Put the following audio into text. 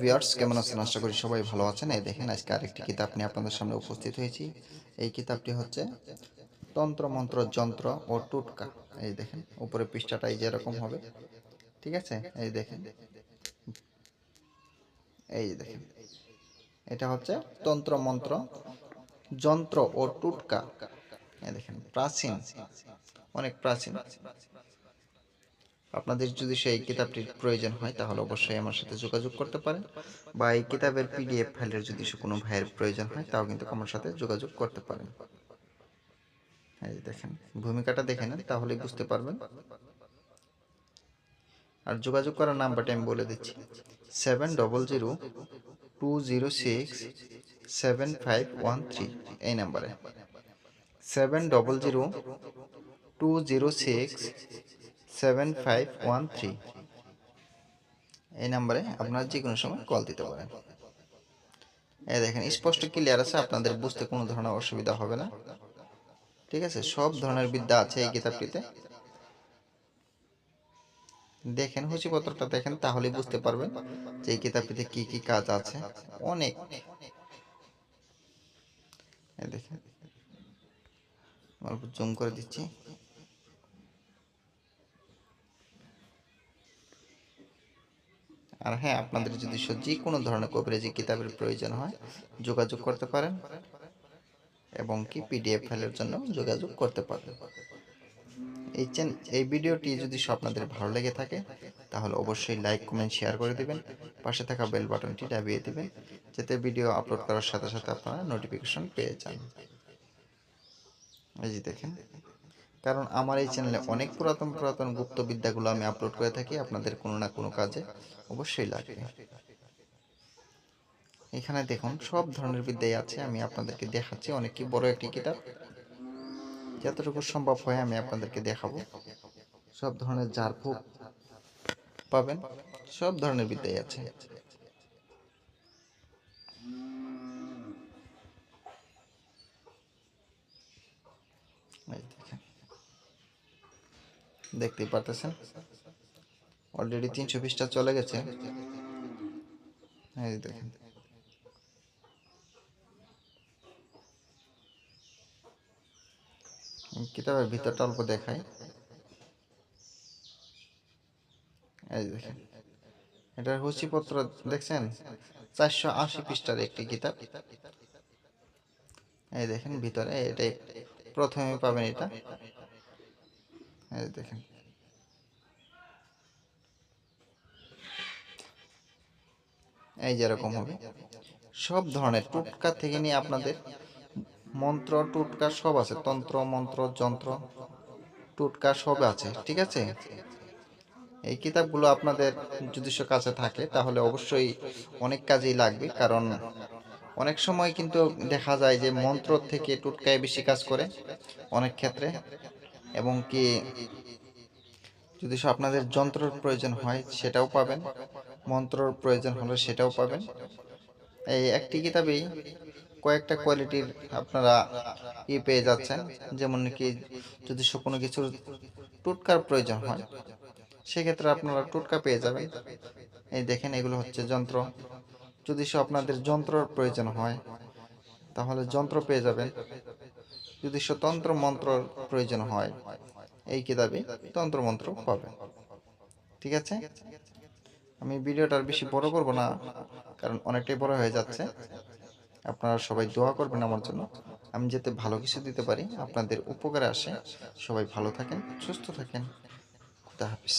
Viewers, কেমন আছেন? আশা করি সবাই ভালো আছেন। এই দেখেন, আজকে আরেকটি কিতাব নিয়ে আপনাদের সামনে উপস্থিত হয়েছি। এই কিতাবটি হচ্ছে তন্ত্র মন্ত্র যন্ত্র ও টুটকা। এই দেখেন উপরে পৃষ্ঠাটা এই যেরকম হবে। ঠিক আছে? এই দেখেন। এই দেখেন। এটা হচ্ছে তন্ত্র মন্ত্র যন্ত্র ও টুটকা। এই দেখেন, প্রাচীন, অনেক প্রাচীন। আপনাদের যদি সেই কিতাবটির প্রয়োজন হয়, তাহলে অবশ্যই আমার সাথে যোগাযোগ করতে পারেন। বা এই কিতাবের পিডিএফ ফাইলের যদি কোনো ভাইয়ের প্রয়োজন হয়, তাও কিন্তু আমার সাথে যোগাযোগ করতে পারেন। এই দেখেন, ভূমিকাটা দেখে নেন, তাহলেই বুঝতে পারবেন। আর যোগাযোগ করার নাম্বারটা আমি বলে দিচ্ছি। Seven double zero two zero six seven five one three, এই নাম্বারে। Seven double zero two zero six seven five one three এই নাম্বারে আপনারা যে কোনো সময় কল দিতে পারেন। এই দেখেন, স্পষ্ট ক্লিয়ার আছে, আপনাদের বুঝতে কোনো ধরনের অসুবিধা হবে না। ঠিক আছে? সব ধরনের বিদ্যা আছে এই কিতাবটিতে। দেখেন, সূচিপত্রটা দেখেন, তাহলেই বুঝতে পারবেন যে এই কিতাবটিতে কি কি কাজ আছে। অনেক। দেখেন জুম করে দিচ্ছি। আর হ্যাঁ আপনাদের যদি যে কোনো ধরনের কবিরাজি কিতাবের প্রয়োজন হয়, যোগাযোগ করতে পারেন এবং কি পিডিএফ ফাইলের জন্য যোগাযোগ করতে পারেন এই চ্যান, এই ভিডিওটি যদি আপনাদের ভালো লেগে থাকে, তাহলে অবশ্যই লাইক কমেন্ট শেয়ার করে দিবেন, পাশে থাকা বেল বাটনটি দাবিয়ে দিবেন, যাতে ভিডিও আপলোড করার সাথে সাথে আপনারা নোটিফিকেশন পেয়ে যান। এই যে দেখেন কারণ আমার এই চ্যানেলে অনেক পুরাতন পুরাতন গুপ্ত বিদ্যাগুলো আমি আপলোড করে থাকি আপনাদের কোনো না কোনো কাজে অবশ্যই লাগবে এখানে দেখুন সব ধরনের বিদ্যাই আছে আমি আপনাদেরকে দেখাচ্ছি। অনেক কি বড় একটি কিতাব। যতটুকু সম্ভব হয় আমি আপনাদেরকে দেখাবো। সব ধরনের ঝাড়ফুঁক পাবেন সব ধরনের বিদ্যাই আছে। এই দেখেন। দেখতেই পারতেছেন। অলরেডি তিনশো পিসটা চলে গেছে। দেখেন। কিতাবের ভিতরটা অল্প দেখাই। দেখেন। এটার সূচিপত্র দেখছেন? চারশো আশি পৃষ্ঠার একটি কিতাব। এই দেখেন ভিতরে এটাই প্রথমে পাবেন এটা। এই দেখেন। এই যেরকম হবে। সব ধরনের টুটকা থেকে নিয়ে আপনাদের মন্ত্র, টুটকা সব আছে। তন্ত্র, মন্ত্র, যন্ত্র, টুটকা সব আছে, ঠিক আছে? এই কিতাবগুলো আপনাদের যদিশ কাছে থাকে, তাহলে অবশ্যই অনেক কাজেই লাগবে, কারণ অনেক সময় কিন্তু দেখা যায় যে মন্ত্র থেকে টুটকায় বেশি কাজ করে অনেক ক্ষেত্রে। এবং কি যদি আপনাদের যন্ত্রর প্রয়োজন হয়, সেটাও পাবেন। মন্ত্রর প্রয়োজন হলে সেটাও পাবেন। এই একটি কিতাবেই কয়েকটা কোয়ালিটির আপনারা ই পেয়ে যাচ্ছেন। যেমন কি যদি কোনো কিছুর টুটকার প্রয়োজন হয়, সেক্ষেত্রে আপনারা টুটকা পেয়ে যাবেন। এই দেখেন, এগুলো হচ্ছে যন্ত্র। যদি আপনাদের যন্ত্রর প্রয়োজন হয়, তাহলে যন্ত্র পেয়ে যাবেন। যদি সে তন্ত্র মন্ত্রর প্রয়োজন হয়, এই কিতাবে তন্ত্র মন্ত্র পাবেন ঠিক আছে? আমি ভিডিওটা আর বেশি বড় করব না, কারণ অনেকটাই বড় হয়ে যাচ্ছে। আপনারা সবাই দোয়া করবেন আমার জন্য। আমি যাতে ভালো কিছু দিতে পারি, আপনাদের উপকারে আসে। সবাই ভালো থাকেন, সুস্থ থাকেন। খুদা হাফিজ।